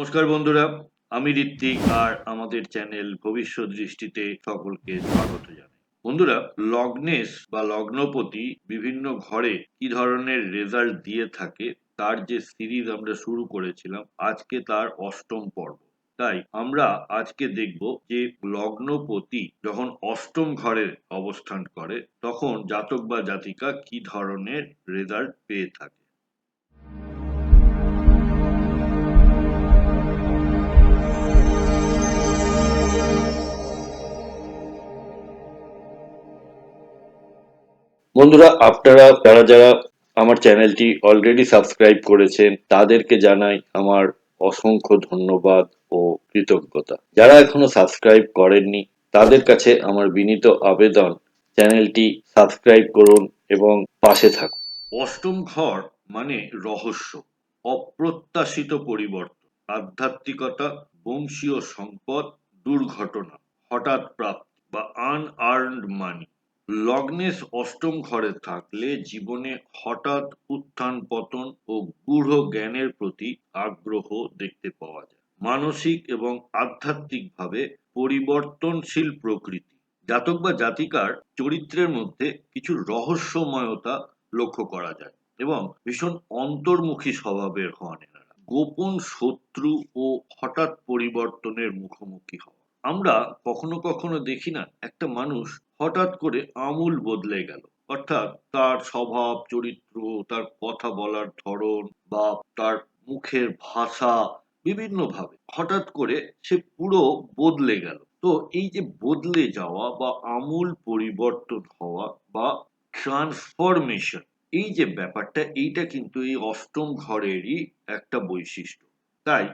নমস্কার বন্ধুরা, আমি ঋত্বিক আর আমাদের চ্যানেল ভবিষ্যৎ দৃষ্টিতে সকলকে স্বাগত জানাই। বন্ধুরা, লগ্নেশ বা লগ্নপতি বিভিন্ন ঘরে কি ধরনের রেজাল্ট দিয়ে থাকে, তার যে সিরিজ আমরা শুরু করেছিলাম, আজকে তার অষ্টম পর্ব। তাই আমরা আজকে দেখব যে লগ্নপতি যখন অষ্টম ঘরে অবস্থান করে, তখন জাতক বা জাতিকা কি ধরনের রেজাল্ট পেয়ে থাকে। বন্ধুরা, আপনারা যারা যারা আমার চ্যানেলটি অলরেডি সাবস্ক্রাইব করেছেন, তাদেরকে জানাই আমার অসংখ্য ধন্যবাদ ও কৃতজ্ঞতা। যারা এখনও সাবস্ক্রাইব করেননি, তাদের কাছে আমার বিনীত আবেদন, চ্যানেলটি সাবস্ক্রাইব করুন এবং পাশে থাকুন। অষ্টম ঘর মানে রহস্য, অপ্রত্যাশিত পরিবর্তন, আধ্যাত্মিকতা, বংশীয় সম্পদ, দুর্ঘটনা, হঠাৎ প্রাপ্তি বা আনআর্নড মানি লগ্নেশ অষ্টম ঘরে থাকলে জীবনে হঠাৎ উত্থান পতন ও গূঢ় জ্ঞানের প্রতি আগ্রহ দেখতে পাওয়া যায়। মানসিক এবং আধ্যাত্মিকভাবে পরিবর্তনশীল প্রকৃতি। জাতক বা জাতিকার চরিত্রের মধ্যে কিছু রহস্যময়তা লক্ষ্য করা যায় এবং ভীষণ অন্তর্মুখী স্বভাবের হন এনারা। গোপন শত্রু ও হঠাৎ পরিবর্তনের মুখোমুখি হওয়া। আমরা কখনো কখনো দেখি না, একটা মানুষ হঠাৎ করে আমূল বদলে গেল। অর্থাৎ তার স্বভাব, চরিত্র, তার কথা বলার ধরন বা তার মুখের ভাষা বিভিন্ন ভাবে হঠাৎ করে সে পুরো বদলে গেল। তো এই যে বদলে যাওয়া বা আমূল পরিবর্তন হওয়া বা ট্রান্সফরমেশন এই যে ব্যাপারটা, এইটা কিন্তু এই অষ্টম ঘরেরই একটা বৈশিষ্ট্য। তাই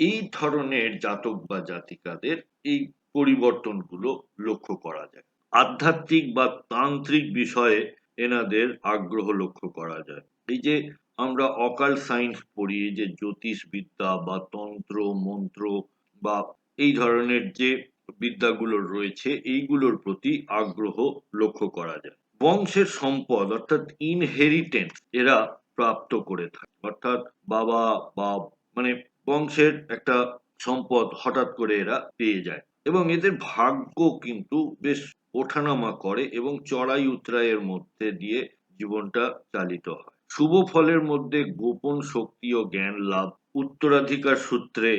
এই ধরনের জাতক বা জাতিকাদের এই পরিবর্তনগুলো লক্ষ্য করা যায়। আধ্যাত্মিক বা তান্ত্রিক বিষয়ে এনাদের আগ্রহ লক্ষ্য করা যায়। এই যে আমরা অকাল সায়েন্স পড়ি, এই যে জ্যোতিষবিদ্যা বা তন্ত্র, মন্ত্র বা এই ধরনের যে বিদ্যাগুলো রয়েছে, এইগুলোর প্রতি আগ্রহ লক্ষ্য করা যায়। বংশের সম্পদ অর্থাৎ ইনহেরিটেন্স এরা প্রাপ্ত করে থাকে। অর্থাৎ বাবা বা মানে বংশের একটা সম্পদ হঠাৎ করে এরা পেয়ে যায়। এবং এদের ভাগ্য কিন্তু বেশ ওঠানামা করে এবং চড়াই উতরাইয়ের মধ্যে দিয়ে জীবনটা চালিত হয়। শুভ ফলের মধ্যে গোপন শক্তি ও জ্ঞান লাভ, উত্তরাধিকার সূত্রে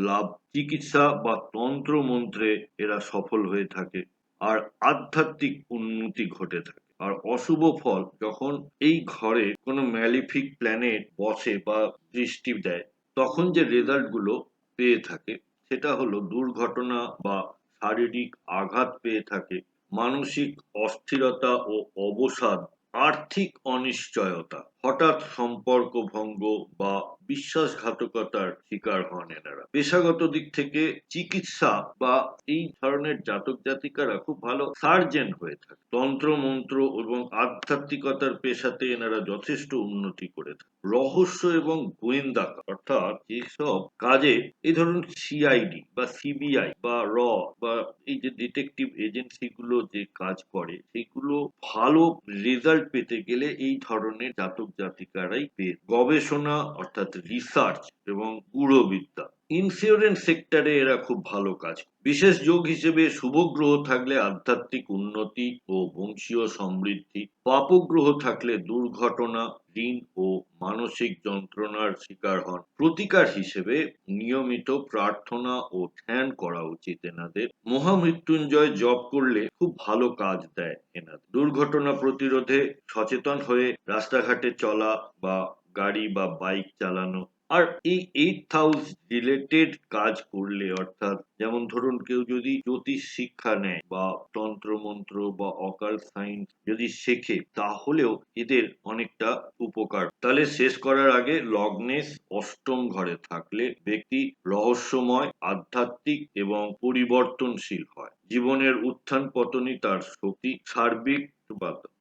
লাভ, চিকিৎসা বা তন্ত্র মন্ত্রে এরা সফল হয়ে থাকে আর আধ্যাত্মিক উন্নতি ঘটে থাকে। আর অশুভ ফল যখন এই ঘরে কোনো ম্যালিফিক প্ল্যানেট বসে বা দৃষ্টি দেয় তখন যে রেজাল্টগুলো পেয়ে থাকে, সেটা হলো দুর্ঘটনা বা শারীরিক আঘাত পেয়ে থাকে, মানসিক অস্থিরতা ও অবসাদ, আর্থিক অনিশ্চয়তা। হঠাৎ সম্পর্ক ভঙ্গ বা বিশ্বাসঘাতকতার শিকার হন এনারা। পেশাগত দিক থেকে চিকিৎসা বা এই ধরনের জাতক জাতিকারা খুব ভালো সার্জেন হয়ে থাকে। তন্ত্র, মন্ত্র এবং আধ্যাত্মিকতার পেশাতে এনারা যথেষ্ট উন্নতি করে থাকে রহস্য এবং গোয়েন্দা অর্থাৎ যেসব কাজে এই ধরুন সিআইডি বা সিবিআই বা র বা এই যে ডিটেকটিভ এজেন্সি গুলো যে কাজ করে, সেগুলো ভালো রেজাল্ট পেতে গেলে এই ধরনের জাতক জাতিকারাই পেয়ে। গবেষণা অর্থাৎ রিসার্চ এবং গূঢ়বিদ্যা ইন্স্যুরেন্স সেক্টরে এরা খুব ভালো কাজ বিশেষ যোগ হিসেবে শুভ গ্রহ থাকলে আধ্যাত্মিক উন্নতি ও বংশীয় সমৃদ্ধি, পাপগ্রহ থাকলে দুর্ঘটনা, ঋণ ও মানসিক যন্ত্রণার শিকার হন। প্রতিকার হিসেবে নিয়মিত প্রার্থনা ও ধ্যান করা উচিত এনাদের। মহামৃত্যুঞ্জয় জপ করলে খুব ভালো কাজ দেয় এনাদের। দুর্ঘটনা প্রতিরোধে সচেতন হয়ে রাস্তাঘাটে চলা বা গাড়ি বা বাইক চালানো আর এই এইট হাউস রিলেটেড কাজ করলে, অর্থাৎ যেমন ধরুন কেউ যদি জ্যোতিষ শিক্ষা নেয় বা তন্ত্র মন্ত্র বা অকাল সাইন্স যদি শেখে, তাহলেও এদের অনেকটা উপকার। তাহলে শেষ করার আগে লগ্নেশ অষ্টম ঘরে থাকলে ব্যক্তি রহস্যময়, আধ্যাত্মিক এবং পরিবর্তনশীল হয়। জীবনের উত্থান পতনই তার শক্তি, সার্বিক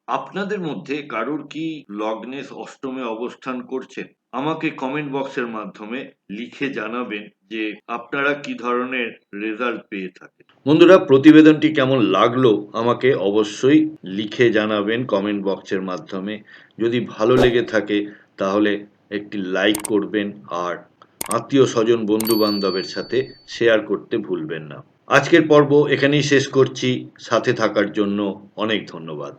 আপনাদের মধ্যে কারোর কি লগ্নেশ অষ্টমে অবস্থান করছেন? আমাকে কমেন্ট বক্সের মাধ্যমে লিখে জানাবেন যে আপনারা কি ধরনের রেজাল্ট পেয়ে থাকেন। বন্ধুরা, প্রতিবেদনটি কেমন লাগল আমাকে অবশ্যই লিখে জানাবেন কমেন্ট বক্সের মাধ্যমে। যদি ভালো লেগে থাকে, তাহলে একটি লাইক করবেন আর আত্মীয় স্বজন বন্ধু বান্ধবের সাথে শেয়ার করতে ভুলবেন না। আজকের পর্ব এখানেই শেষ করছি। সাথে থাকার জন্য অনেক ধন্যবাদ।